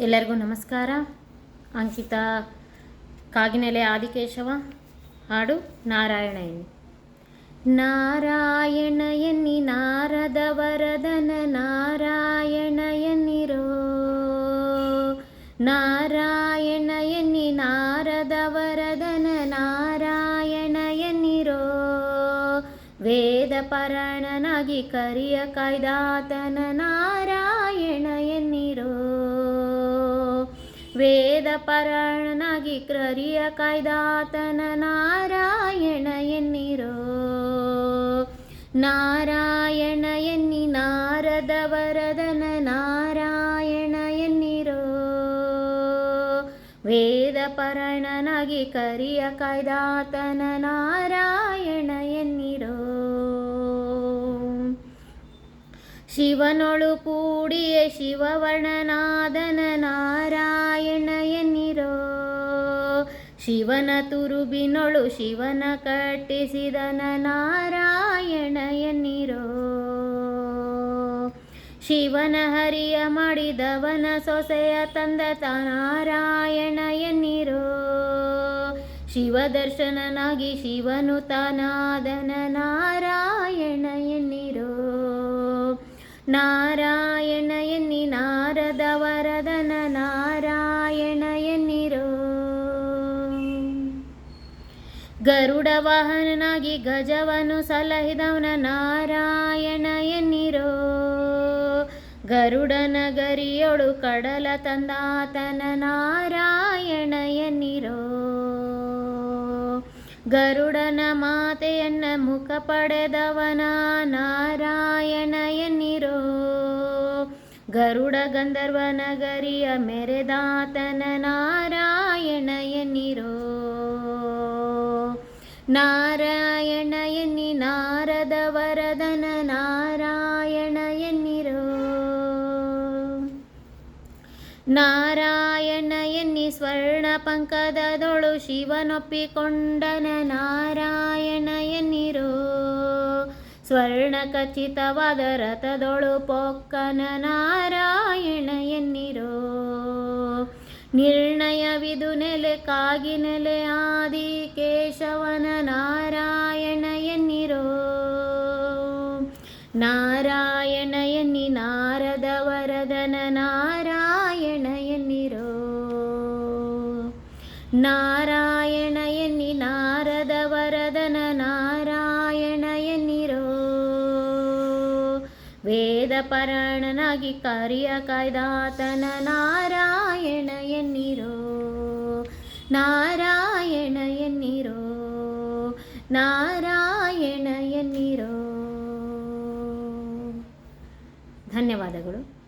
ಎಲ್ಲರಿಗೂ ನಮಸ್ಕಾರ. ಅಂಕಿತ ಕಾಗಿನೆಲೆ ಆದಿಕೇಶವ, ಹಾಡು ನಾರಾಯಣ ಎನ್ನಿ ನಾರಾಯಣ ಎನ್ನಿ ನಾರದ ವರದನ ನಾರಾಯಣ ಎನ್ನಿರೋ ನಾರಾಯಣ ಎನ್ನಿ ನಾರದ ವರದನ ನಾರಾಯಣ ವೇದ ಪರಣನಾಗಿ ಕರಿಯ ಕಾಯ್ದಾತನ ನಾರಾಯಣ ವೇದ ಪರಣನಾಗಿ ಕ್ರರಿಯ ಕಾಯ್ದಾತನ ನಾರಾಯಣ ಎನ್ನಿರೋ. ನಾರಾಯಣ ಎನ್ನಿ ನಾರದ ವರದನ ನಾರಾಯಣ ಎನ್ನಿರೋ. ವೇದ ಪರಣನಾಗಿ ಕರಿಯ ಕಾಯ್ದಾತನ ನಾರಾಯಣ ಎನ್ನಿರೋ. ಶಿವನೊಳು ಕೂಡಿಯೇ ಶಿವವರ್ಣನಾದನ ನಾರಾಯಣ ಶಿವನ ತುರುಬಿನೊಳು ಶಿವನ ಕಟ್ಟಿಸಿದನ ನಾರಾಯಣ ಎನ್ನಿರೋ ಶಿವನ ಹರಿಯ ಮಾಡಿದವನ ಸೊಸೆಯ ತಂದ ನಾರಾಯಣ ಎನ್ನಿರೋ ಶಿವ ದರ್ಶನನಾಗಿ ಶಿವನು ತಾನಾದನ ನಾರಾಯಣ ಎನ್ನಿರೋ ನಾರಾಯಣ ಗರುಡ ವಾಹನನಾಗಿ ಗಜವನು ಸಲಹಿದವನ ನಾರಾಯಣ ಎನ್ನಿರೋ. ಗರುಡನ ಗರಿಯೊಳು ಕಡಲ ತಂದಾತನ ನಾರಾಯಣ ಎನ್ನಿರೋ. ಗರುಡನ ಮಾತೆಯನ್ನ ಮುಖ ಪಡೆದವನ ನಾರಾಯಣ ಎನ್ನಿರೋ. ಗರುಡ ಗಂಧರ್ವನ ಗರಿಯ ಮೆರೆದಾತನ ನಾರಾಯಣ ಎನ್ನಿರೋ. ನಾರಾಯಣ ಎನ್ನಿ ನಾರದ ವರದನ ನಾರಾಯಣ ಎನ್ನಿರೋ. ನಾರಾಯಣ ಎನ್ನಿ ಸ್ವರ್ಣ ಪಂಕದದೊಳು ಶಿವನೊಪ್ಪಿಕೊಂಡನ, ನಾರಾಯಣ ಎನ್ನಿರೋ. ಸ್ವರ್ಣ ಖಚಿತವಾದ ರಥದೊಳು ಪೊಕ್ಕನ, ನಾರಾಯಣ ಎನ್ನಿರೋ. ನಿರ್ಣಯವಿದು ನೆಲೆ, ಕಾಗಿ ನೆಲೆ ಆದಿ ಕೇಶವನ ನಾರಾಯಣ ಎನ್ನಿರೋ. ನಾರಾಯಣ ಎನ್ನಿ ನಾರದ ವರದನ ನಾರಾಯಣ ಎನ್ನಿರೋ. ನಾರಾಯಣ ವೇದ ಕರಿಯ ಕಾರ್ಯ ಕಾಯ್ದಾತನ ನಾರಾಯಣ ಎನ್ನಿರೋ ನಾರಾಯಣ ಎನ್ನಿರೋ ನಾರಾಯಣ ಎನ್ನಿರೋ. ಧನ್ಯವಾದಗಳು.